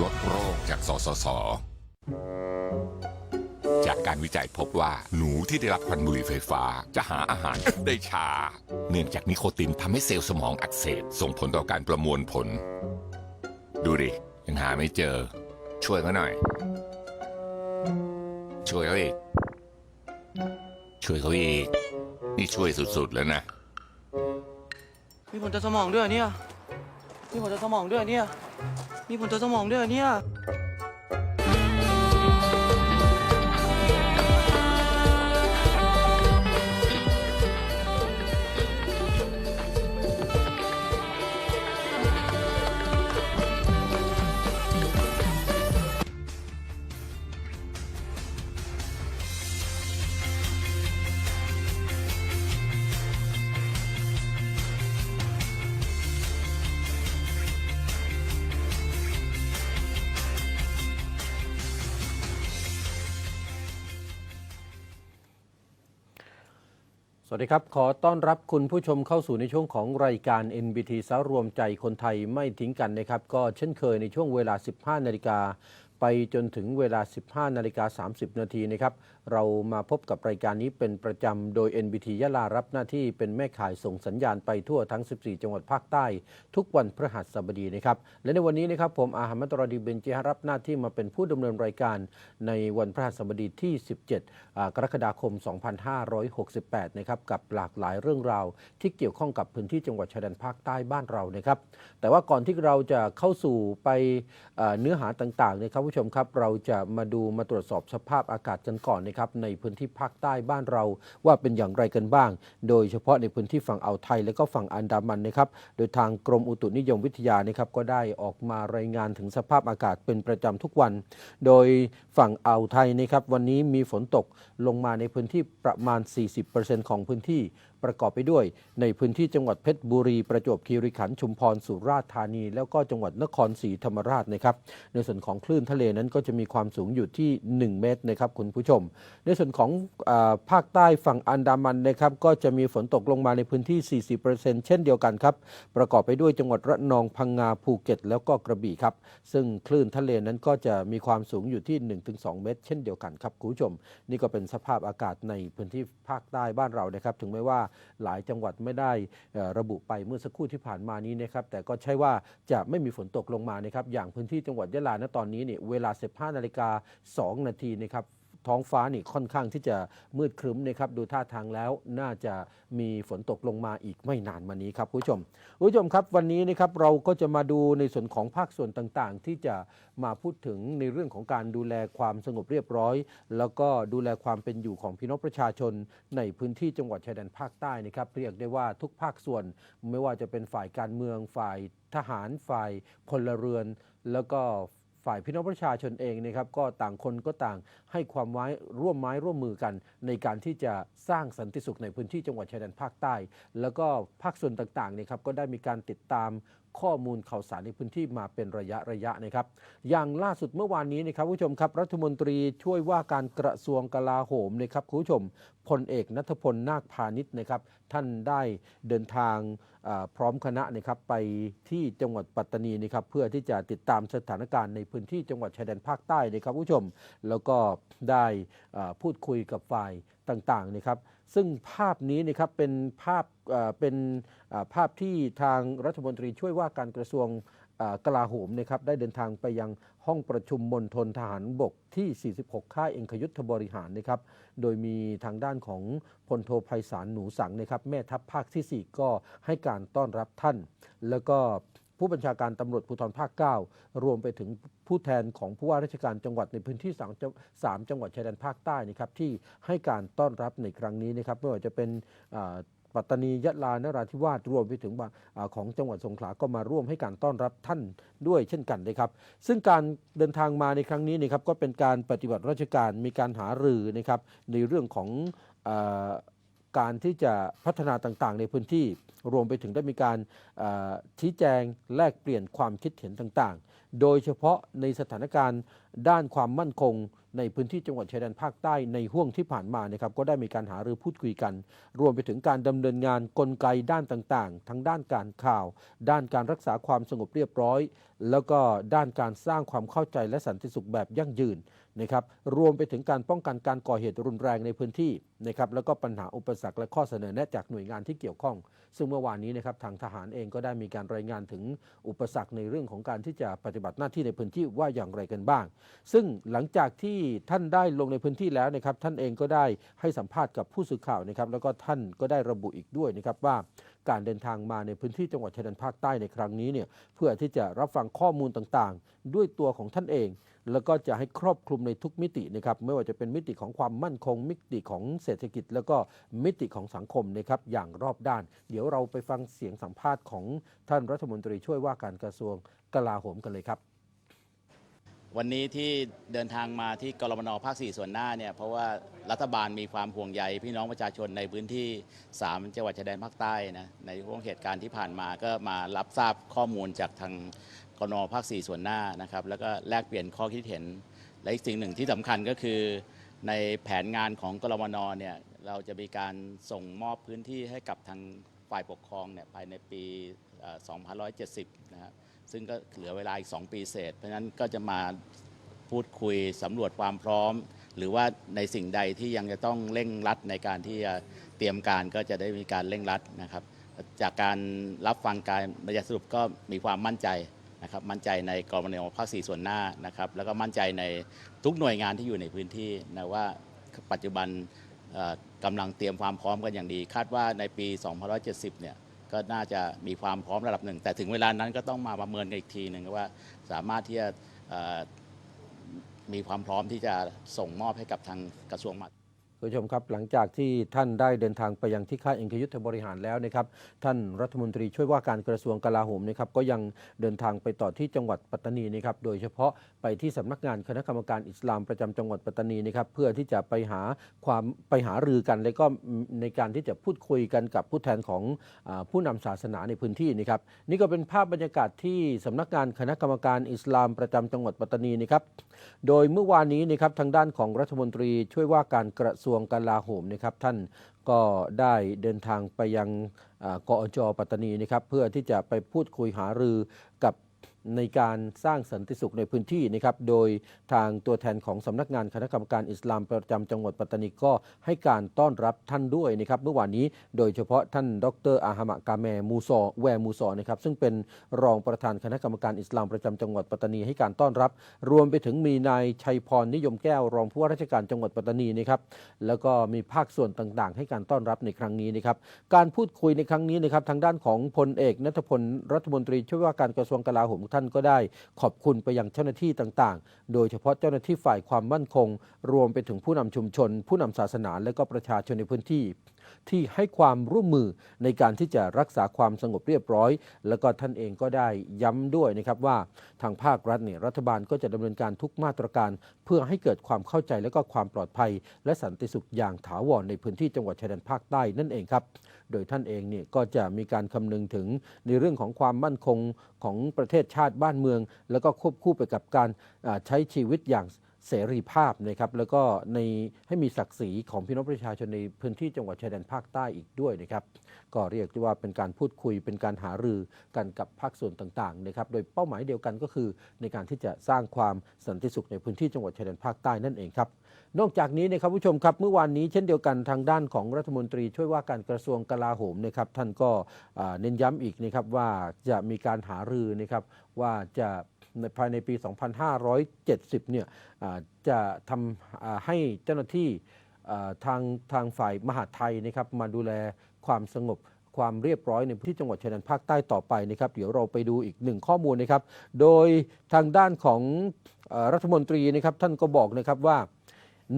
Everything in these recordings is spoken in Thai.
ลดโรคจากสสส จากการวิจัยพบว่าหนูที่ได้รับควันบุหรี่ไฟฟ้าจะหาอาหาร ได้ช้า เนื่องจากนิโคตินทำให้เซลล์สมองอักเสบส่งผลต่อการประมวลผล ดูดิ ยังหาไม่เจอ ช่วยเขาหน่อย ช่วยเขาอีก ช่วยเขาอีก นี่ช่วยสุดๆแล้วนะ มีผลต่อสมองด้วยเหรอเนี่ย มีผลต่อสมองด้วยเหรอเนี่ย มีผลต่อสมองด้วยเหรอเนี่ย วัสดีครับ ขอต้อนรับคุณผู้ชมเข้าสู่ในช่วงของรายการ NBT สารวมใจคนไทยไม่ทิ้งกันนะครับ ก็เช่นเคยในช่วงเวลา 15 นาฬิกาไปจนถึงเวลา 15 นาฬิกา 30 นาทีนะครับเรามาพบกับรายการนี้เป็นประจำ โดย NBT ยะลารับหน้าที่เป็นแม่ข่ายส่งสัญญาณไปทั่วทั้ง 14 จังหวัดภาคใต้ ทุกวันพฤหัสบดีนะครับ และในวันนี้นะครับผมอาหมัตรดีเบนเจฮารับหน้าที่มาเป็นผู้ดำเนินรายการในวันพฤหัสบดีที่ 17 กรกฎาคม 2568 นะครับกับหลากหลายเรื่องราวที่เกี่ยวข้องกับพื้นที่จังหวัดชายแดนภาคใต้บ้านเรานะครับ แต่ว่าก่อนที่เราจะเข้าสู่ไปเอ่อเนื้อหาต่างๆนะครับผู้ชมครับเราจะมาดูมาตรวจสอบสภาพอากาศกันก่อนนะครับในพื้นที่ภาคใต้บ้านเราว่าเป็นอย่างไรกันบ้าง โดยเฉพาะในพื้นที่ฝั่งอ่าวไทย และก็ฝั่งอันดามันนะครับ โดยทางกรมอุตุนิยมวิทยานะครับก็ได้ออกมารายงานถึงสภาพอากาศเป็นประจำทุกวัน โดยฝั่งอ่าวไทยนะครับวันนี้มีฝนตกลงมาในพื้นที่ประมาณ 40%ของพื้นที่ ประกอบไปด้วยในพื้นที่จังหวัดเพชรบุรี ประจวบคีรีขันธ์ชุมพรสุราษฎร์ธานี แล้วก็จังหวัดนครศรีธรรมราชนะครับ ในส่วนของคลื่นทะเลนั้นก็จะมีความสูงอยู่ที่ 1 เมตรนะครับคุณผู้ชม ในส่วนของอภาคใต้ฝั่งอันดามันนะครับก็จะมีฝนตกลงมาในพื้นที่ 40%เช่นเดียวกันครับ ประกอบไปด้วยจังหวัดระนองพังงาภูเก็ต แล้วก็กระบี่ครับ ซึ่งคลื่นทะเลนั้นก็จะมีความสูงอยู่ที่ 1-2 เมตร เช่นเดียวกันครับคุณผู้ชม นี่ก็เป็นสภาพอากาศในพื้นที่ภาคใต้บ้านเรานะครับ ถึงแม้ว่าหลายจังหวัดไม่ได้ระบุไปเมื่อสักครู่ที่ผ่านมานี้นะครับแต่ก็ใช่ว่าจะไม่มีฝนตกลงมานะครับอย่างพื้นที่จังหวัดยะลาณตอนนี้เนี่ยเวลา 15นาฬิกา2นาทีนะครับ ท้องฟ้านี่ค่อนข้างที่จะมืดครึ้มนะครับดูท่าทางแล้วน่าจะมีฝนตกลงมาอีกไม่นานมานี้ครับคุณผู้ชมคุณผู้ชมครับวันนี้นะครับเราก็จะมาดูในส่วนของภาคส่วนต่างๆ ที่จะมาพูดถึงในเรื่องของการดูแลความสงบเรียบร้อย แล้วก็ดูแลความเป็นอยู่ของพี่น้องประชาชน ในพื้นที่จังหวัดชายแดนภาคใต้นะครับเรียกได้ว่าทุกภาคส่วนไม่ว่าจะเป็นฝ่ายการเมืองฝ่ายทหารฝ่ายพลเรือน แล้วก็ ฝ่ายพี่น้องประชาชนเองนะครับก็ต่างคนก็ต่างให้ความไว้ร่วมไม้ร่วมมือกัน ในการที่จะสร้างสันติสุขในพื้นที่จังหวัดชายแดนภาคใต้ แล้วก็ภาคส่วนต่างๆเนยครับก็ได้มีการติดตาม ข้อมูลข่าวสารในพื้นที่มาเป็นระยะระยะนะครับ อย่างล่าสุดเมื่อวานนี้นะครับผู้ชมครับรัฐมนตรีช่วยว่าการกระทรวงกลาโหมนะครับคุณผู้ชมพลเอกนัทพลนาคพาณิชย์นะครับ ท่านได้เดินทางพร้อมคณะนะครับไปที่จังหวัดปัตตานีนะครับเพื่อที่จะติดตามสถานการณ์ในพื้นที่จังหวัดชายแดนภาคใต้นะครับผู้ชม แล้วก็ได้พูดคุยกับฝ่ายต่างๆนะครับ ซึ่งภาพนี้นะครับเป็นภาพเป็นภาพที่ทางรัฐมนตรีช่วยว่าการกระทรวงกลาโหมนะครับได้เดินทางไปยังห้องประชุมมณฑลทหารบกที่ 46 ค่ายเองคยุทธบริหารนะครับ โดยมีทางด้านของพลโทไพศาลหนูสังนะครับ แม่ทัพภาคทีสี่4 ก็ให้การต้อนรับท่าน แล้วก็ ผู้บัญชาการตำรวจภูธรภาค 9 รวมไปถึงผู้แทนของผู้ว่าราชการจังหวัดในพื้นที่สามจังสามจังหวัดชายแดนภาคใต้นะครับที่ให้การต้อนรับในครั้งนี้นะครับไม่ว่าจะเป็นปัตตานียะลานราธิวาสรวมไปถึงอของจังหวัดสงขลาก็มาร่วมให้การต้อนรับท่านด้วยเช่นกันนะครับ ซึ่งการเดินทางมาในครั้งนี้นะครับก็เป็นการปฏิบัติราชการมีการหารือนะครับในเรื่องของ การที่จะพัฒนาต่างๆ ในพื้นที่รวมไปถึงได้มีการชี้แจงแลกเปลี่ยนความคิดเห็นต่างๆ โดยเฉพาะในสถานการณ์ด้านความมั่นคง ในพื้นที่จังหวัดชายแดนภาคใต้ในห่วงที่ผ่านมานะครับก็ได้มีการหารือพูดคุยกัน รวมไปถึงการดำเนินงานกลไกด้านต่างๆ ทั้งด้านการข่าว ด้านการรักษาความสงบเรียบร้อย แล้วก็ด้านการสร้างความเข้าใจและสันติสุขแบบยั่งยืนนะครับรวมไปถึงการป้องกันการก่อเหตุรุนแรงในพื้นที่นะครับแล้วก็ปัญหาอุปสรรคและข้อเสนอแนะจากหน่วยงานที่เกี่ยวข้อง ซึ่งเมื่อวานนี้นะครับทางทหารเองก็ได้มีการรายงานถึงอุปสรรคในเรื่องของการที่จะปฏิบัติหน้าที่ในพื้นที่ว่าอย่างไรกันบ้าง ซึ่งหลังจากที่ท่านได้ลงในพื้นที่แล้วนะครับ ท่านเองก็ได้ให้สัมภาษณ์กับผู้สื่อข่าวนะครับ แล้วก็ท่านก็ได้ระบุอีกด้วยนะครับว่า การเดินทางมาในพื้นที่จังหวัดชายแดนภาคใต้ในครั้งนี้เนี่ยเพื่อที่จะรับฟังข้อมูลต่างๆ ด้วยตัวของท่านเอง แล้วก็จะให้ครอบคลุมในทุกมิตินะครับไม่ว่าจะเป็นมิติของความมั่นคง มิติของเศรษฐกิจ แล้วก็มิติของสังคมนะครับอย่างรอบด้าน เดี๋ยวเราไปฟังเสียงสัมภาษณ์ของท่านรัฐมนตรีช่วยว่าการกระทรวงกลาโหมกันเลยครับ วันนี้ที่เดินทางมาที่กรมนภาค4ส่วนหน้าเนี่ยเพราะว่ารัฐบาลมีความห่วงใยพี่น้องประชาชนในพื้นที่ 3 จังหวัดชายแดนภาคใต้นะในช่วงเหตุการณ์ที่ผ่านมาก็มารับทราบข้อมูลจากทางกรมนภาค4ส่วนหน้านะครับแล้วก็แลกเปลี่ยนข้อคิดเห็น และอีกสิ่งหนึ่งที่สำคัญก็คือ ในแผนงานของกรมนเนี่ยเราจะมีการส่งมอบพื้นที่ให้กับทางฝ่ายปกครองเนี่ยภายในปี 2570 นะครับ ซึ่งก็เหลือเวลาอีก 2 ปีเศษ เพราะฉะนั้นก็จะมาพูดคุยสำรวจความพร้อม หรือว่าในสิ่งใดที่ยังจะต้องเร่งรัดในการที่จะเตรียมการก็จะได้มีการเร่งรัดนะครับ จากการรับฟังการบรรยายสรุปก็มีความมั่นใจนะครับมั่นใจในกรมนภาคสี่ส่วนหน้านะครับแล้วก็มั่นใจในทุกหน่วยงานที่อยู่ในพื้นที่นะว่าปัจจุบันกำลังเตรียมความพร้อมกันอย่างดี คาดว่าในปี 2570 เนี่ย ก็น่าจะมีความพร้อมระดับหนึ่ง แต่ถึงเวลานั้นก็ต้องมาประเมินกันอีกทีหนึ่งว่าสามารถที่จะมีความพร้อมที่จะส่งมอบให้กับทางกระทรวงมหาด ผู้ชมครับหลังจากที่ท่านได้เดินทางไปยังที่ค่ายเอ็นคยุทธบริหารแล้วนะครับท่านรัฐมนตรีช่วยว่าการกระทรวงกลาโหมนะครับก็ยังเดินทางไปต่อที่จังหวัดปัตตานีนะครับโดยเฉพาะไปที่สำนักงานคณะกรรมการอิสลามประจำจังหวัดปัตตานีนะครับเพื่อที่จะไปหาความไปหารือกัน และก็ในการที่จะพูดคุยกันกับผู้แทนของอผู้นำศาสนาในพื้นที่นะครับนี่ก็เป็นภาพบรรยากาศที่สำนักงานคณะกรรมการอิสลามประจำจังหวัดปัตตานีนะครับโดยเมื่อวานนี้นะครับทางด้านของรัฐมนตรีช่วยว่าการกระทรวงวงกลาโหมนะครับท่านก็ได้เดินทางไปยังอ่ากอจปัตตานีนะครับเพื่อที่จะไปพูดคุยหารือกับ ในการสร้างสันติสุขในพื้นที่นะครับ โดยทางตัวแทนของสำนักงานคณะกรรมการอิสลามประจำจังหวัดปัตตานีก็ให้การต้อนรับท่านด้วยนะครับ เมื่อวานนี้โดยเฉพาะท่านดรอาฮามะกาแมมูซอแวร์มูซอนะครับซึ่งเป็นรองประธานคณะกรรมการอิสลามประจำจังหวัดปัตตานีให้การต้อนรับ รวมไปถึงมีนายชัยพรนิยมแก้วรองผู้ว่าราชการจังหวัดปัตตานีนะครับแล้วก็มีภาคส่วนต่างๆ ให้การต้อนรับในครั้งนี้นะครับการพูดคุยในครั้งนี้นะครับทางด้านของพลเอกนัทพลรัฐมนตรีช่วยว่าการกระทรวงกลาโหมท่านก็ได้ ขอบคุณไปยังเจ้าหน้าที่ต่างๆ โดยเฉพาะเจ้าหน้าที่ฝ่ายความมั่นคง รวมไปถึงผู้นำชุมชน ผู้นำศาสนาและก็ประชาชนในพื้นที่ ที่ให้ความร่วมมือในการที่จะรักษาความสงบเรียบร้อย แล้วก็ท่านเองก็ได้ย้ำด้วยนะครับว่าทางภาครัฐเนี่ยรัฐบาลก็จะดำเนินการทุกมาตรการ เพื่อให้เกิดความเข้าใจและก็ความปลอดภัย และสันติสุขอย่างถาวรในพื้นที่จังหวัดชายแดนภาคใต้นั่นเองครับโดยท่านเองเนี่ยก็จะมีการคำนึงถึงในเรื่องของความมั่นคงของประเทศชาติบ้านเมือง แล้วก็ควบคู่ไปกับการใช้ชีวิตอย่าง เสรีภาพนะครับแล้วก็ในให้มีศักดิ์ศรีของพี่น้องประชาชนในพื้นที่จังหวัดชายแดนภาคใต้อีกด้วยนะครับก็เรียกได้ว่าเป็นการพูดคุยเป็นการหารือกันกับภาคส่วนต่างๆนะครับโดยเป้าหมายเดียวกันก็คือ ในการที่จะสร้างความสันติสุขในพื้นที่จังหวัดชายแดนภาคใต้นั่นเองครับนอกจากนี้นะครับผู้ชมครับเมื่อวานนี้เช่นเดียวกันทางด้านของรัฐมนตรีช่วยว่าการกระทรวงกลาโหมนะครับท่านก็เน้นย้ำอีกนะครับว่าจะมีการหารือนะครับว่าจะ ในภายในปี 2570 เนี่ยจะทำให้เจ้าหน้าที่ทางทางฝ่ายมหาไทยนะครับมาดูแลความสงบความเรียบร้อยในพื้นที่จังหวัดชายแดนภาคใต้ต่อไปนะครับ เดี๋ยวเราไปดูอีกหนึ่งข้อมูลนะครับ โดยทางด้านของอรัฐมนตรีนะครับท่านก็บอกนะครับว่า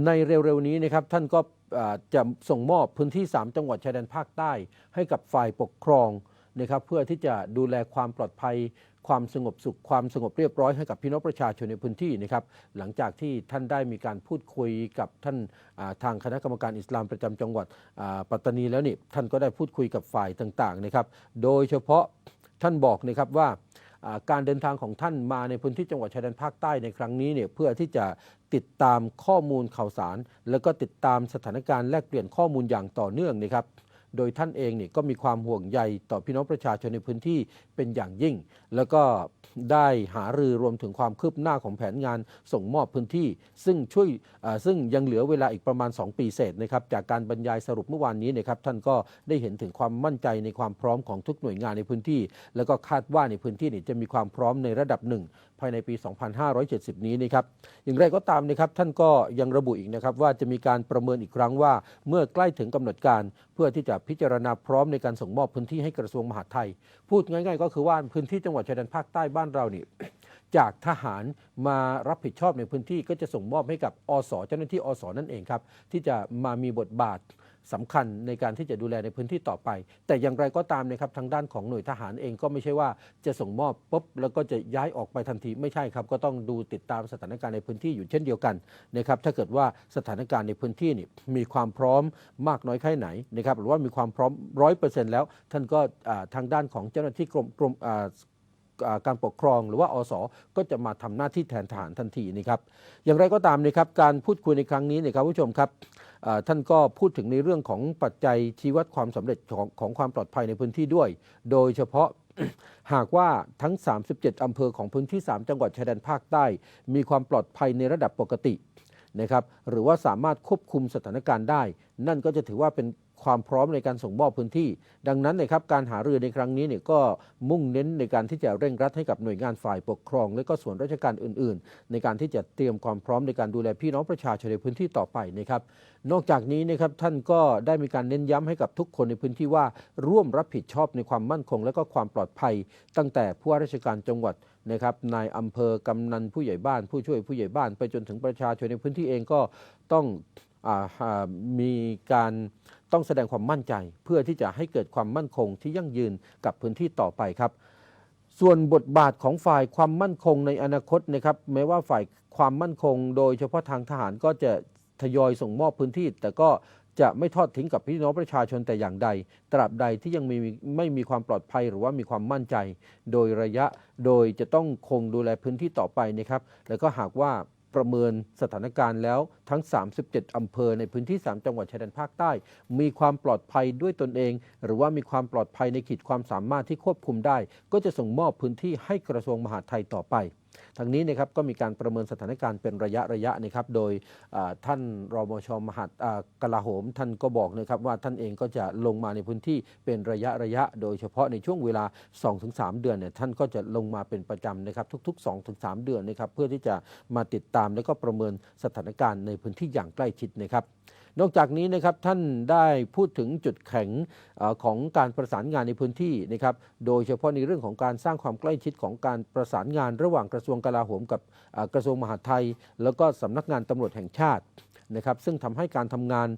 ในเร็วๆนี้นะครับท่านก็จะส่งมอบพื้นที่ 3 จังหวัดชายแดนภาคใต้ ให้กับฝ่ายปกครองนะครับเพื่อที่จะดูแลความปลอดภัย ความสงบสุขความสงบเรียบร้อยให้กับพี่น้องประชาชนในพื้นที่นะครับหลังจากที่ท่านได้มีการพูดคุยกับท่านาทางคณะกรรมการอิสลามประจำจังหวัดปัตตานีแล้วนี่ท่านก็ได้พูดคุยกับฝ่ายต่างๆนะครับโดยเฉพาะท่านบอกนะครับว่าการเดินทางของท่านมาในพื้นที่จังหวัดชายแดนภาคใต้ในครั้งนี้เนี่ยเพื่อที่จะติดตามข้อมูลข่าวสาร แล้วก็ติดตามสถานการณ์แลกเปลี่ยนข้อมูลอย่างต่อเนื่องนะครับ โดยท่านเองเนี่ยก็มีความห่วงใยต่อพี่น้องประชาชนในพื้นที่เป็นอย่างยิ่ง แล้วก็ได้หารือรวมถึงความคืบหน้าของแผนงานส่งมอบพื้นที่ ซึ่งช่วยซึ่งยังเหลือเวลาอีกประมาณ 2 ปีเศษนะครับจากการบรรยายสรุปเมื่อวานนี้นะครับท่านก็ได้เห็นถึงความมั่นใจในความพร้อมของทุกหน่วยงานในพื้นที่ แล้วก็คาดว่าในพื้นที่นี่จะมีความพร้อมในระดับหนึ่งภายในปี 2570 นี้นะครับ อย่างไรก็ตามนะครับ ท่านก็ยังระบุอีกนะครับว่าจะมีการประเมินอีกครั้งว่าเมื่อใกล้ถึงกำหนดการเพื่อที่จะพิจารณาพร้อมในการส่งมอบพื้นที่ให้กระทรวงมหาดไทย พูดง่าย ๆ ก็คือว่าพื้นที่จังหวัดชายแดนภาคใต้บ้านเรานี่จากทหารมารับผิดชอบในพื้นที่ก็จะส่งมอบให้กับอสเจ้าหน้าที่อสนั่นเองครับที่จะมามีบทบาท สำคัญในการที่จะดูแลในพื้นที่ต่อไป แต่อย่างไรก็ตามนะครับทางด้านของหน่วยทหารเองก็ไม่ใช่ว่าจะส่งมอบปุ๊บแล้วก็จะย้ายออกไปทันทีไม่ใช่ครับก็ต้องดูติดตามสถานการณ์ในพื้นที่อยู่เช่นเดียวกันนะครับถ้าเกิดว่าสถานการณ์ในพื้นที่นี่มีความพร้อมมากน้อยแค่ไหนนะครับหรือว่ามีความพร้อมร้อยเปอร์เซ็นต์แล้ว ท่านก็ทางด้านของเจ้าหน้าที่กรมกรมอ่า การปกครองหรือว่าอสก็จะมาทำหน้าที่แทนทหารทันทีนะครับ อย่างไรก็ตามนะครับการพูดคุยในครั้งนี้เนยครับผู้ชมครับท่านก็พูดถึงในเรื่องของปัจจัยชี้วัดความสำเร็จของของความปลอดภัยในพื้นที่ด้วย โดยเฉพาะหากว่าทั้ง 37 อำเภอของพื้นที่ 3 จังหวัดชายแดนภาคใต้ มีความปลอดภัยในระดับปกติ นะครับหรือว่าสามารถควบคุมสถานการณ์ได้ นั่นก็จะถือว่าเป็นความพร้อมในการส่งมอบพื้นที่ ดังนั้นนะครับการหารือในครั้งนี้เนี่ยก็มุ่งเน้นในการที่จะเร่งรัดให้กับหน่วยงานฝ่ายปกครอง และก็ส่วนราชการอื่น ๆ ในการที่จะเตรียมความพร้อมในการดูแลพี่น้องประชาชนในพื้นที่ต่อไปนะครับนอกจากนี้นะครับท่านก็ได้มีการเน้นย้ำให้กับทุกคนในพื้นที่ว่าร่วมรับผิดชอบในความมั่นคง และก็ความปลอดภัย ตั้งแต่ผู้ว่าราชการจังหวัด นะครับนายอำเภอกำนันผู้ใหญ่บ้าน ผู้ช่วยผู้ใหญ่บ้าน ไปจนถึงประชาชนในพื้นที่เองก็ต้องอมีการต้องแสดงความมั่นใจ เพื่อที่จะให้เกิดความมั่นคงที่ยั่งยืนกับพื้นที่ต่อไปครับ ส่วนบทบาทของฝ่ายความมั่นคงในอนาคตนะครับแม้ว่าฝ่ายความมั่นคง โดยเฉพาะทางทหารก็จะทยอยส่งมอบพื้นที่ แต่ก็ จะไม่ทอดทิ้งกับพี่น้องประชาชนแต่อย่างใด ตราบใดที่ยังมีไม่มีความปลอดภัยหรือว่ามีความมั่นใจ โดยระยะโดยจะต้องคงดูแลพื้นที่ต่อไปนะครับ แล้วก็หากว่าประเมินสถานการณ์แล้วทั้ง 37 อำเภอในพื้นที่ 3 จังหวัดชายแดนภาคใต้ มีความปลอดภัยด้วยตนเอง หรือว่ามีความปลอดภัยในขีดความสามารถที่ควบคุมได้ ก็จะส่งมอบพื้นที่ให้กระทรวงมหาดไทยต่อไป ทางนี้นะครับก็มีการประเมินสถานการณ์เป็นระยะระยะนะครับโดยท่านรมชมหาดกลาโหม ท่านก็บอกนะครับว่าท่านเองก็จะลงมาในพื้นที่เป็นระยะระยะ โดยเฉพาะในช่วงเวลา 2-3 เดือนเนี่ยท่านก็จะลงมาเป็นประจำนะครับทุก ๆ 2-3 เดือนนะครับเพื่อที่จะมาติดตามและก็ประเมินสถานการณ์ในพื้นที่อย่างใกล้ชิดนะครับ นอกจากนี้นะครับท่านได้พูดถึงจุดแข็งอของการประสานงานในพื้นที่นะครับโดยเฉพาะในเรื่องของการสร้างความใกล้ชิดของการประสานงานระหว่างกระทรวงกลาโหมกับกระทรวงมหาดไทย แล้วก็สำนักงานตำรวจแห่งชาตินะครับซึ่งทำให้การทำงาน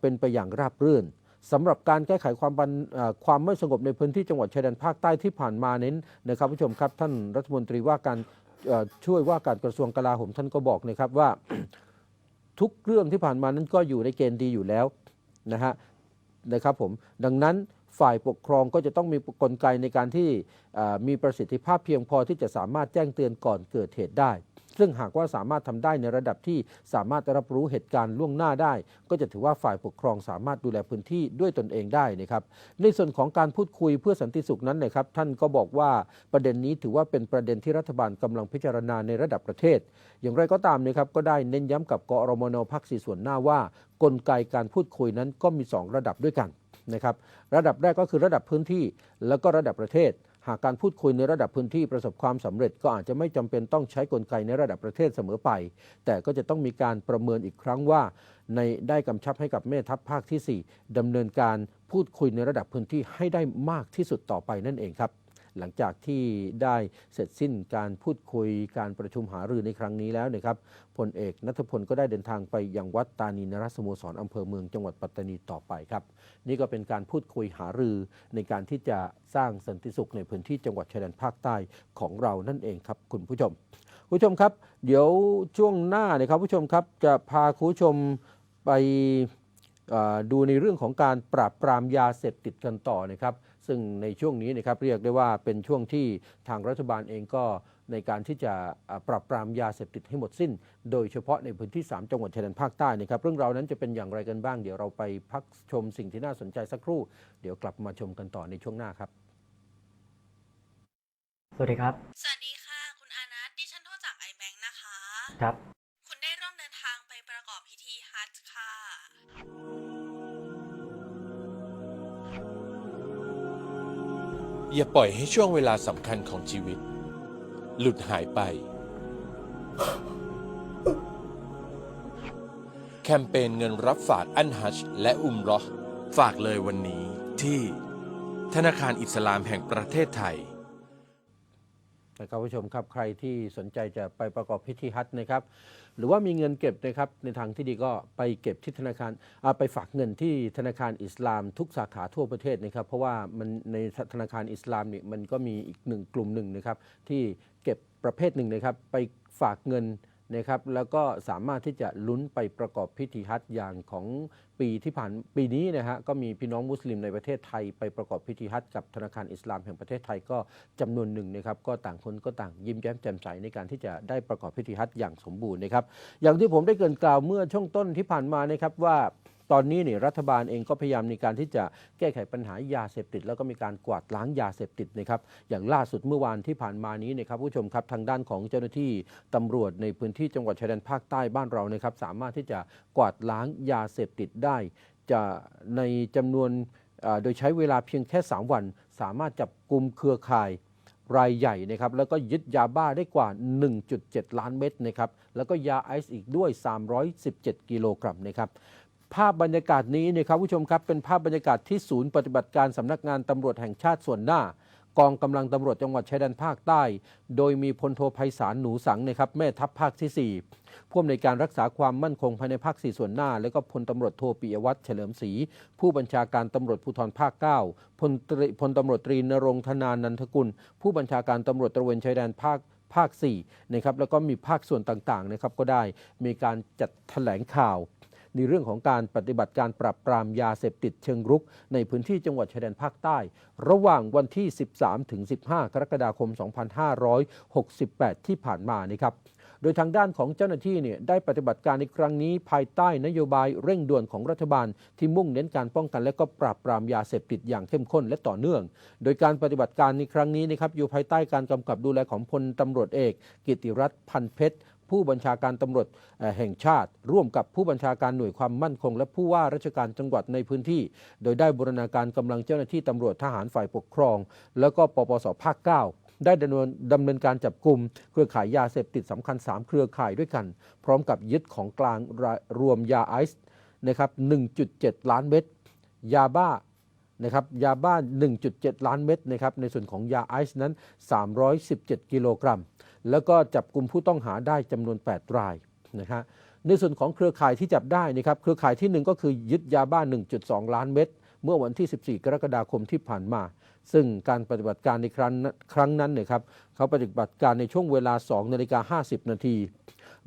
เป็นไปอย่างราบรื่นสำหรับการแก้ไขความบันความไม่สงบในพื้นที่จังหวัดชายแดนภาคใต้ที่ผ่านมาเน้นนะครับผู้ชมครับท่านรัฐมนตรีว่าการช่วยว่าการกระทรวงกลาโหมท่านก็บอกนะครับว่า ทุกเรื่องที่ผ่านมานั้นก็อยู่ในเกณฑ์ดีอยู่แล้วนะฮะนะครับผมดังนั้นฝ่ายปกครองก็จะต้องมีกลไกในการที่มีประสิทธิภาพเพียงพอที่จะสามารถแจ้งเตือนก่อนเกิดเหตุได้ ซึ่งหากว่าสามารถทำได้ในระดับที่สามารถรับรู้เหตุการณ์ล่วงหน้าได้ ก็จะถือว่าฝ่ายปกครองสามารถดูแลพื้นที่ด้วยตนเองได้นะครับ ในส่วนของการพูดคุยเพื่อสันติสุขนั้นนะครับ ท่านก็บอกว่าประเด็นนี้ถือว่าเป็นประเด็นที่รัฐบาลกำลังพิจารณาในระดับประเทศ อย่างไรก็ตามนะครับก็ได้เน้นย้ำกับกอรมนพักสีส่วนหน้าว่า กลไกการพูดคุยนั้นก็มี 2 ระดับด้วยกันนะครับ ระดับแรกก็คือระดับพื้นที่แล้วก็ระดับประเทศากการพูดคุยในระดับพื้นที่ประสบความสำเร็จ ก็อาจจะไม่จำเป็นต้องใช้กลไกในระดับประเทศเสมอไป แต่ก็จะต้องมีการประเมินอีกครั้งว่า ในได้กำชับให้กับแม่ทัพภาคทีสี่4ดำเนินการพูดคุยในระดับพื้นที่ให้ได้มากที่สุดต่อไปนั่นเองครับ หลังจากที่ได้เสร็จสิ้นการพูดคุยการประชุมหารือในครั้งนี้แล้วนะครับพลเอกนัทพลก็ได้เดินทางไปยังวัดตานีนรสโมสรอำเภอเมืองจังหวัดปัตตานีต่อไปครับ นี่ก็เป็นการพูดคุยหารือในการที่จะสร้างสันติสุขในพื้นที่จังหวัดชายแดนภาคใต้ของเรานั่นเองครับ คุณผู้ชม คุณผู้ชมครับ เดี๋ยวช่วงหน้านะครับผู้ชมครับจะพาคุณผู้ชมไปดูในเรื่องของการปราบปรามยาเสพติดกันต่อนะครับ ซึ่งซึ่งในช่วงนี้นะครับเรียกได้ว่าเป็นช่วงที่ทางรัฐบาลเองก็ในการที่จะอ่าปรับปรามยาเสพติดให้หมดสิ้น โดยเฉพาะในพื้นที่ 3 จังหวัดชายแดนภาคใต้นะครับเรื่องราวนั้นจะเป็นอย่างไรกันบ้าง เดี๋ยวเราไปพักชมสิ่งที่น่าสนใจสักครู่ เดี๋ยวกลับมาชมกันต่อในช่วงหน้าครับ สวัสดีครับ สวัสดีค่ะ คุณอานัทดิฉันโทรจากไอแบงค์นะคะ ครับ อย่าปล่อยให้ช่วงเวลาสำคัญของชีวิต หลุดหายไป แคมเปญเงินรับฝากอันฮัชและอุมรอฝากเลยวันนี้ที่ธนาคารอิสลามแห่งประเทศไทย นะครับผู้ชมครับใครที่สนใจจะไปประกอบพิธีฮัทนะครับ หรือว่ามีเงินเก็บนะครับในทางที่ดีก็ไปเก็บที่ธนาคารไปฝากเงินที่ธนาคารอิสลามทุกสาขาทั่วประเทศนะครับ เพราะว่ามันในธนาคารอิสลามเนี่ยมันก็มีอีกหนึ่งกลุ่มหนึ่งนะครับที่เก็บประเภทหนึ่งนะครับ ไปฝากเงิน นะครับแล้วก็สามารถที่จะลุ้นไปประกอบพิธีฮัจญ์อย่างของปีที่ผ่านปีนี้นะฮะก็มีพี่น้องมุสลิมในประเทศไทย ไปประกอบพิธีฮัจญ์กับธนาคารอิสลามแห่งประเทศไทยก็จำนวนหนึ่งนะครับก็ต่างคนก็ต่างยิ้มแย้มแจ่มใสในการที่จะได้ประกอบพิธีฮัจญ์อย่างสมบูรณ์นะครับอย่างที่ผมได้เกรินกล่าวเมื่อช่วงต้นที่ผ่านมานะครับว่า ตอนนี้เนี่ยรัฐบาลเองก็พยายามในการที่จะแก้ไขปัญหายาเสพติด แล้วก็มีการกวาดล้างยาเสพติดนะครับอย่างล่าสุดเมื่อวานที่ผ่านมานี้นะครับผู้ชมครับทางด้านของเจ้าหน้าที่ตำรวจในพื้นที่จังหวัดชายแดนภาคใต้บ้านเรานะครับสามารถที่จะกวาดล้างยาเสพติดได้ จะในจำนวนโดยใช้เวลาเพียงแค่ 3 วัน สามารถจับกลุ่มเครือข่ายรายใหญ่นะครับแล้วก็ยึดยาบ้าได้กว่า 1.7 ล้านเม็ดนะครับแล้วก็ยาไอซ์อีกด้วย 317 กิโลกรัมนะครับ ภาพบรรยากาศนี้นะครับผู้ชมครับเป็นภาพบรรยากาศที่ศูนย์ปฏิบัติการสำนักงานตำรวจแห่งชาติส่วนหน้า กองกำลังตำรวจจังหวัดชายแดนภาคใต้ โดยมีพลโทไพศาลหนูสังนะครับแม่ทัพภาคที่ 4 ผู้อำนวยการรักษาความมั่นคงภายในภาค 4 ส่วนหน้า และก็พลตำรวจโทปิยวัฒน์เฉลิมศรีผู้บัญชาการตำรวจภูธรภาค 9 พลตรีพลตำรวจตรีนรงธนานันทกุล ผู้บัญชาการตำรวจตระเวนชายแดนภาคภาค4นะครับแล้วก็มีภาคส่วนต่างๆนะครับก็ได้มีการจัดแถลงข่าว ในเรื่องของการปฏิบัติการปราบปรามยาเสพติดเชิงรุก ในพื้นที่จังหวัดชายแดนภาคใต้ ระหว่างวันที่ 13 ถึง 15 กรกฎาคม 2568 ที่ผ่านมานะครับโดยทางด้านของเจ้าหน้าที่เนี่ยได้ปฏิบัติการในครั้งนี้ ภายใต้นโยบายเร่งด่วนของรัฐบาล ที่มุ่งเน้นการป้องกันและก็ปราบปรามยาเสพติดอย่างเข้มข้นและต่อเนื่อง โดยการปฏิบัติการในครั้งนี้นะครับอยู่ภายใต้การกำกับดูแลของพลตำรวจเอก กิติรัตน์พันเพชร ผู้บัญชาการตำรวจแห่งชาติ ร่วมกับผู้บัญชาการหน่วยความมั่นคง และผู้ว่าราชการจังหวัดในพื้นที่ โดยได้บูรณาการกำลังเจ้าหน้าที่ตำรวจทหารฝ่ายปกครอง แล้วก็ปปสภาค 9ได้ดำเนินดำเนินการจับกลุ่มเครือข่ายยาเสพติดสำคัญ 3 เครือข่ายด้วยกัน พร้อมกับยึดของกลางรรวมยาไอซ์นะครับ 1.7 ล้านเม็ด ยาบ้า นะครับยาบ้า 1.7 ล้านเม็ดนะครับในส่วนของยาไอซ์นั้น 317 กิโลกรัม แล้วก็จับกลุ่มผู้ต้องหาได้จำนวน 8 รายนะฮะในส่วนของเครือข่ายที่จับได้นะครับเครือข่ายที่ 1 ก็คือยึดยาบ้า 1.2 ล้านเม็ดเมื่อวันที่ 14 กรกฎาคมที่ผ่านมา ซึ่งการปฏิบัติการในครั้งนั้นครั้งนั้นเนี่ยครับเขาปฏิบัติการในช่วงเวลา 2 นาฬิกา 50 นาที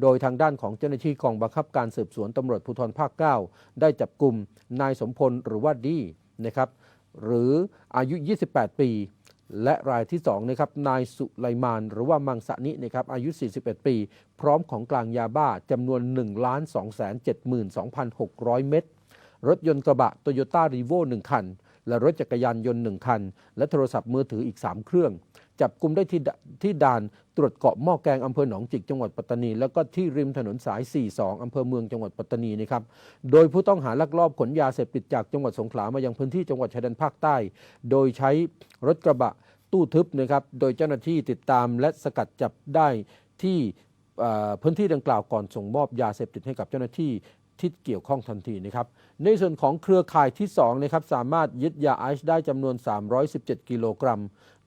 โดยทางด้านของเจ้าหน้าที่กองบังคับการสืบสวนตำรวจภูธรภาค 9 ได้จับกลุ่มนายสมพลหรือว่าดีนะครับ หรืออายุ 28 ปี และรายที่2นะครับนายสุไลมาน หรือว่ามังสะนินะครับอายุ 41 ปี พร้อมของกลางยาบ้าจำนวน 1 2 7 2 6 0 0 เม็ดรถยนต์กระบะโตโยต้ารีโว1คัน และรถจักรยานยนต์ 1 คัน และโทรศัพท์มือถืออีก 3 เครื่อง จับกลุ่มได้ที่ที่ด่านตรวจเกาะหม้อแกงอำเภอหนองจิกจังหวัดปัตตานี แล้วก็ที่ริมถนนสาย 42 อำเภอเมืองจังหวัดปัตตานีนะครับโดยผู้ต้องหาลักลอบขนยาเสพติดจากจังหวัดสงขลามายังพื้นที่จังหวัดชายแดนภาคใต้ โดยใช้รถกระบะตู้ทึบนะครับโดยเจ้าหน้าที่ติดตามและสกัดจับได้ที่พื้นที่ดังกล่าวก่อนส่งมอบยาเสพติดให้กับเจ้าหน้าที่ ที่เกี่ยวข้องทันทีนะครับ ในส่วนของเครือข่ายที่2นะครับสามารถยึดยาไอซ์ได้จำนวน 317 กิโลกรัม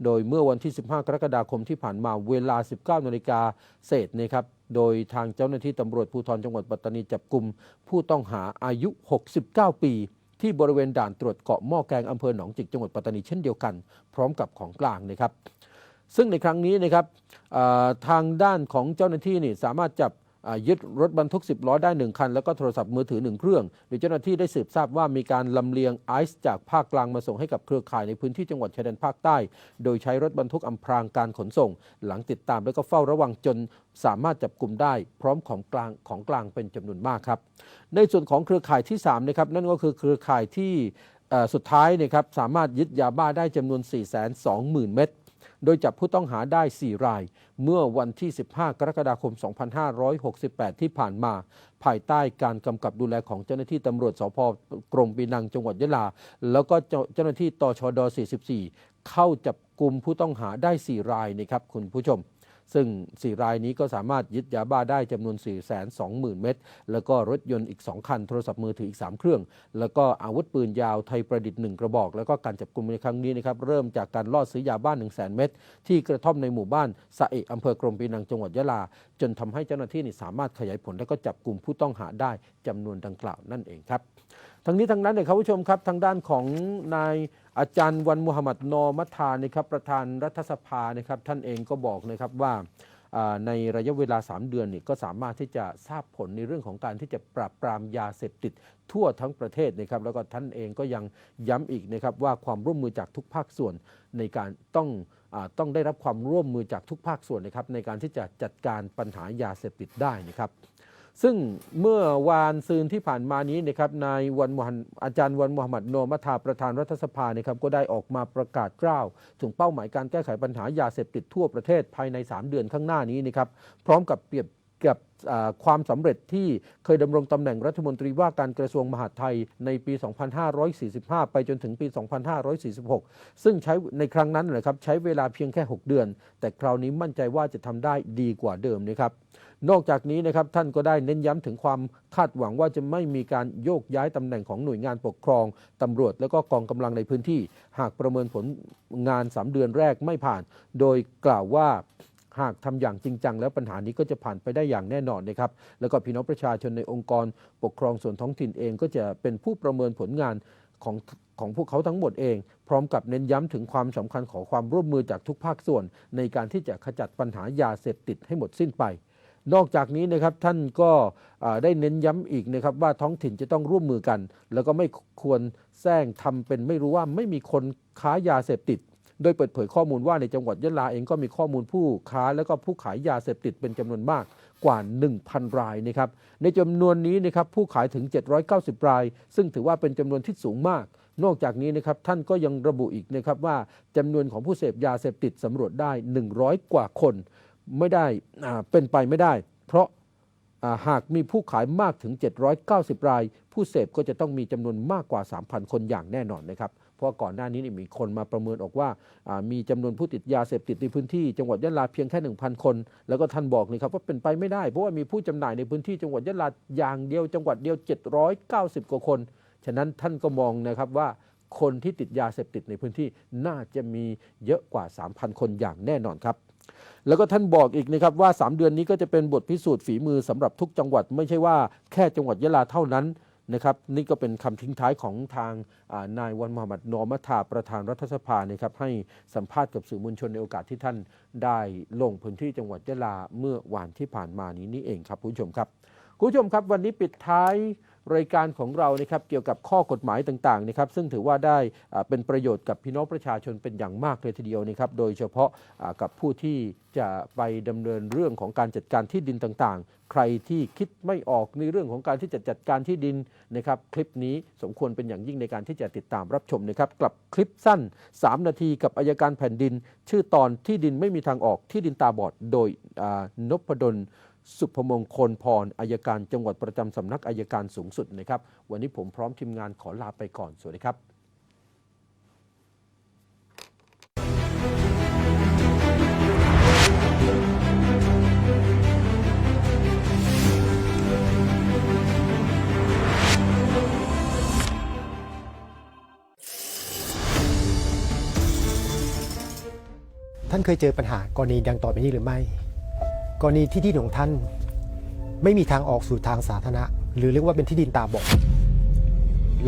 โดยเมื่อวันที่ 15 กรกฎาคมที่ผ่านมาเวลา 19นาฬิกาเศษนะครับ โดยทางเจ้าหน้าที่ตำรวจภูธรจังหวัดปัตตานีจับกลุ่มผู้ต้องหาอายุ 69 ปีที่บริเวณด่านตรวจเกาะหม้อแกงอำเภอหนองจิกจังหวัดปัตตานีเช่นเดียวกัน พร้อมกับของกลางนะครับ ซึ่งในครั้งนี้นะครับทางด้านของเจ้าหน้าที่นี่สามารถจับ ยึดรถบรรทุก 10 ล้อได้ 1 คัน แล้วก็โทรศัพท์มือถือ 1 เครื่อง โดยเจ้าหน้าที่ได้สืบทราบว่ามีการลำเลียงไอซ์จากภาคกลางมาส่งให้กับเครือข่ายในพื้นที่จังหวัดชายแดนภาคใต้ โดยใช้รถบรรทุกอำพรางการขนส่ง หลังติดตามแล้วก็เฝ้าระวังจนสามารถจับกลุ่มได้พร้อมของกลางของกลางเป็นจำนวนมากครับ ในส่วนของเครือข่ายที่3นะครับนั่นก็คือเครือข่ายที่สุดท้ายนะครับสามารถยึดยาบ้าได้จำนวน 420,000 เม็ด โดยจับผู้ต้องหาได้ 4 ราย เมื่อวันที่ 15 กรกฎาคม 2568 ที่ผ่านมา ภายใต้การกำกับดูแลของเจ้าหน้าที่ตำรวจสพกรมปีนังจังหวัดยะลา แล้วก็เจ้าเจ้าหน้าที่ตชด 44 เข้าจับกลุ่มผู้ต้องหาได้ 4 รายนะครับคุณผู้ชม ซึ่ง 4 รายนี้ก็สามารถยึดยาบ้าได้จำนวน 420,000 เม็ดแล้วก็รถยนต์อีก 2 คัน โทรศัพท์มือถืออีก 3 เครื่อง แล้วก็อาวุธปืนยาวไทยประดิษฐ์ 1 กระบอก แล้วก็การจับกลุ่มในครั้งนี้นะครับเริ่มจากการล่อซื้อยาบ้าน1 0 0 0 0 0 เม็ดที่กระท่อมในหมู่บ้านสะเอะอำเภอกรมปีนังจังหวัดยะลา จนทำให้เจ้าหน้าที่นี่สามารถขยายผลและก็จับกลุ่มผู้ต้องหาได้จำนวนดังกล่าวนั่นเองครับ ทั้งนี้ทั้งนั้นเนี่ยครับผู้ชมครับทางด้านของนายอาจารย์วันมุฮัมมัดนอมัทานะครับประธานรัฐสภานะครับท่านเองก็บอกนะครับว่าในระยะเวลา 3 เดือนนี่ก็สามารถที่จะทราบผลในเรื่องของการที่จะปราบปรามยาเสพติดทั่วทั้งประเทศนะครับแล้วก็ท่านเองก็ยังย้ำอีกนะครับว่าความร่วมมือจากทุกภาคส่วนในการต้องอต้องได้รับความร่วมมือจากทุกภาคส่วนนะครับในการที่จะจัดการปัญหายาเสพติดได้นะครับ ซึ่งเมื่อวานซืนที่ผ่านมานี้นะครับนายวันมุฮัมอาจารย์วันมุฮัมมัดโนมัทาประธานรัฐสภานะครับก็ได้ออกมาประกาศกล้าว ถึงเป้าหมายการแก้ไขปัญหายาเสพติดทั่วประเทศภายใน 3 เดือนข้างหน้านี้นะครับพร้อมกับเปรียบกับความสำเร็จที่เคยดำรงตำแหน่งรัฐมนตรีว่าการกระทรวงมหาดไทยในปี 2545 ไปจนถึงปี 2546 ซึ่งใช้ในครั้งนั้นนะครับใช้เวลาเพียงแค่ 6 เดือน แต่คราวนี้มั่นใจว่าจะทำได้ดีกว่าเดิมนะครับ นอกจากนี้นะครับท่านก็ได้เน้นย้ำถึงความคาดหวังว่าจะไม่มีการโยกย้ายตำแหน่งของหน่วยงานปกครองตำรวจและก็กองกำลังในพื้นที่ หากประเมินผลงาน 3 เดือนแรกไม่ผ่าน โดยกล่าวว่าหากทำอย่างจริงจังแล้วปัญหานี้ก็จะผ่านไปได้อย่างแน่นอนนะครับ แล้วก็พี่น้องประชาชนในองค์กรปกครองส่วนท้องถิ่นเองก็จะเป็นผู้ประเมินผลงานของของพวกเขาทั้งหมดเอง พร้อมกับเน้นย้ำถึงความสำคัญของความร่วมมือจากทุกภาคส่วน ในการที่จะขจัดปัญหายาเสพติดให้หมดสิ้นไป นอกจากนี้นะครับท่านก็ได้เน้นย้ำอีกนะครับว่าท้องถิ่นจะต้องร่วมมือกัน แล้วก็ไม่ควรแซงทำเป็นไม่รู้ว่าไม่มีคนค้ายาเสพติด โดยเปิดเผยข้อมูลว่าในจังหวัดยะลาเองก็มีข้อมูลผู้ค้าแล้วก็ผู้ขายยาเสพติดเป็นจำนวนมากกว่า 1,000 รายนะครับในจำนวนนี้นะครับผู้ขายถึง 790 ราย ซึ่งถือว่าเป็นจำนวนที่สูงมากนอกจากนี้นะครับท่านก็ยังระบุอีกนะครับว่าจำนวนของผู้เสพยาเสพติดสำรวจได้ 100 กว่าคน ไม่ได้เป็นไปไม่ได้ เพราะหากมีผู้ขายมากถึง 790 ราย ผู้เสพก็จะต้องมีจำนวนมากกว่า 3,000 คนอย่างแน่นอนนะครับ เพราะก่อนหน้านี้นมีคนมาประเมินออกว่าอ่า มีจำนวนผู้ติดยาเสพติดในพื้นที่จังหวัดยะลาเพียงแค่ 1,000 คน แล้วก็ท่านบอกเลยครับว่าเป็นไปไม่ได้ เพราะว่ามีผู้จำหน่ายในพื้นที่จังหวัดยะลาอย่างเดียวจังหวัดเดียว 790 กว่าคน ฉะนั้นท่านก็มองนะครับว่าคนที่ติดยาเสพติดในพื้นที่น่าจะมีเยอะกว่า 3,000 คนอย่างแน่นอนครับ แล้วก็ท่านบอกอีกนะครับว่า 3 เดือนนี้ก็จะเป็นบทพิสูจน์ฝีมือสำหรับทุกจังหวัด ไม่ใช่ว่าแค่จังหวัดยะลาเท่านั้นนะครับนี่ก็เป็นคำทิ้งท้ายของทางนายวันมุฮัมมัดนอมัทาประธานรัฐสภานะครับให้สัมภาษณ์กับสื่อมวลชนในโอกาสที่ท่านได้ลงพื้นที่จังหวัดยะลาเมื่อวานที่ผ่านมานี้นี่เองครับคุณผู้ชมครับคุณผู้ชมครับวันนี้ปิดท้าย รายการของเรานะครับเกี่ยวกับข้อกฎหมายต่างๆนะครับซึ่งถือว่าได้เป็นประโยชน์กับพี่น้องประชาชนเป็นอย่างมากเลยทีเดียวนะครับโดยเฉพาะกับผู้ที่จะไปดำเนินเรื่องของการจัดการที่ดินต่างๆ ใครที่คิดไม่ออกในเรื่องของการที่จะจัดการที่ดินนะครับคลิปนี้สมควรเป็นอย่างยิ่งในการที่จะติดตามรับชมนะครับกับคลิปสั้น 3 นาทีกับอายการแผ่นดิน ชื่อตอนที่ดินไม่มีทางออกที่ดินตาบอดโดยนพดล สุภมงคลพรอายการจังหวัดประจำสำนักอายการสูงสุดนะครับ วันนี้ผมพร้อมทีมงานขอลาไปก่อน สวัสดีครับท่านเคยเจอปัญหากรณีดังต่อไปนี้หรือไม่ กรณีที่ดินของท่าน ไม่มีทางออกสู่ทางสาธารณะ หรือเรียกว่าเป็นที่ดินตาบอด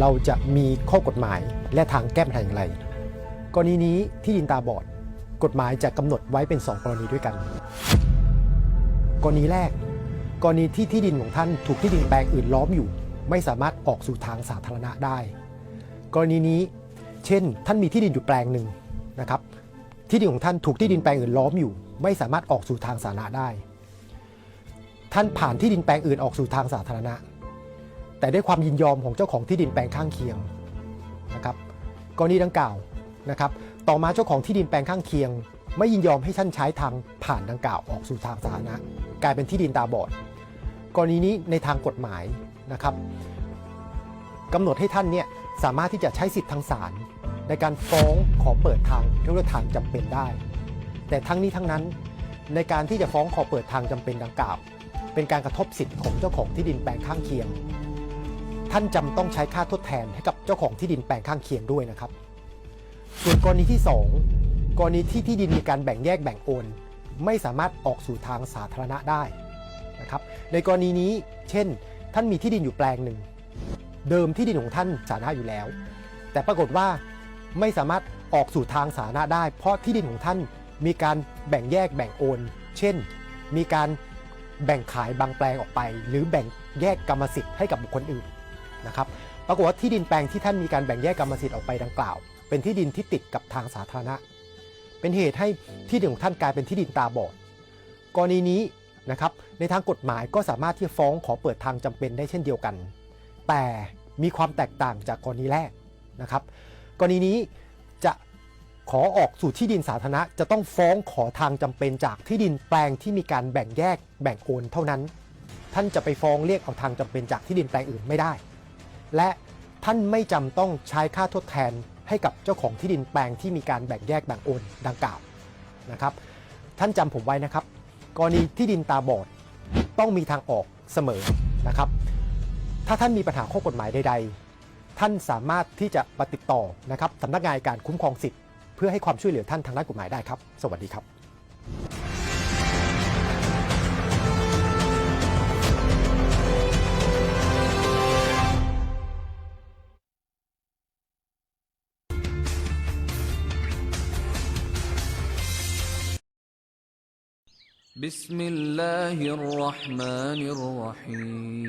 เราจะมีข้อกฎหมายและทางแก้ปัญหาอย่างไร กรณีนี้ที่ดินตาบอด กฎหมายจะกำหนดไว้เป็น 2 กรณีด้วยกัน กรณีแรก กรณีที่ที่ดินของท่านถูกที่ดินแปลงอื่นล้อมอยู่ ไม่สามารถออกสู่ทางสาธารณะได้ กรณีนี้ เช่น ท่านมีที่ดินอยู่แปลงหนึ่งนะครับ ที่ดินของท่านถูกที่ดินแปลงอื่นล้อมอยู่ ไม่สามารถออกสู่ทางสาธารณะได้ ท่านผ่านที่ดินแปลงอื่นออกสู่ทางสาธารณะ แต่ด้วยความยินยอมของเจ้าของที่ดินแปลงข้างเคียงนะครับกรณีดังกล่าวนะครับ ต่อมาเจ้าของที่ดินแปลงข้างเคียง ไม่ยินยอมให้ท่านใช้ทางผ่านดังกล่าวออกสู่ทางสาธารณะ กลายเป็นที่ดินตาบอด กรณีนี้ในทางกฎหมายนะครับกำหนดให้ท่านเนี่ยสามารถที่จะใช้สิทธิ์ทางศาล ในการฟ้องขอเปิดทางเรียกว่าทางจำเป็นได้ แต่ทั้งนี้ทั้งนั้นในการที่จะฟ้องขอเปิดทางจำเป็นดังกล่าว เป็นการกระทบสิทธิ์ของเจ้าของที่ดินแปลงข้างเคียง ท่านจำต้องใช้ค่าทดแทนให้กับเจ้าของที่ดินแปลงข้างเคียงด้วยนะครับ ส่วนกรณีที่ 2 กรณีที่ที่ดินมีการแบ่งแยกแบ่งโอน ไม่สามารถออกสู่ทางสาธารณะได้นะครับ ในกรณีนี้เช่น ท่านมีที่ดินอยู่แปลงหนึ่ง เดิมที่ดินของท่านสาธารณะอยู่แล้ว แต่ปรากฏว่า ไม่สามารถออกสู่ทางสาธารณะได้ เพราะที่ดินของท่านมีการแบ่งแยกแบ่งโอน เช่น มีการแบ่งขายบางแปลงออกไป หรือแบ่งแยกกรรมสิทธิ์ให้กับบุคคลอื่นนะครับปรากฏว่าที่ดินแปลงที่ท่านมีการแบ่งแยกกรรมสิทธิ์ออกไปดังกล่าว เป็นที่ดินที่ติดกับทางสาธารณะ เป็นเหตุให้ที่ดินของท่านกลายเป็นที่ดินตาบอดกรณีนี้นะครับในทางกฎหมายก็สามารถที่จะฟ้องขอเปิดทางจำเป็นได้เช่นเดียวกัน แต่มีความแตกต่างจากกรณีแรกนะครับ กรณีนี้จะขอออกสู่ที่ดินสาธารณะจะต้องฟ้องขอทางจำเป็นจากที่ดินแปลงที่มีการแบ่งแยกแบ่งโอนเท่านั้น ท่านจะไปฟ้องเรียกเอาทางจำเป็นจากที่ดินแปลงอื่นไม่ได้ และท่านไม่จำต้องใช้ค่าทดแทนให้กับเจ้าของที่ดินแปลงที่มีการแบ่งแยกแบ่งโอนดังกล่าวนะครับ ท่านจำผมไว้นะครับ กรณีที่ดินตาบอดต้องมีทางออกเสมอนะครับ ถ้าท่านมีปัญหาข้อกฎหมายใด ๆ ท่านสามารถที่จะมาติดต่อนะครับสำนักงานการคุ้มครองสิทธิ์เพื่อให้ความช่วยเหลือท่านทางด้านกฎหมายได้ครับ สวัสดีครับ بسم الله الرحمن الرحيم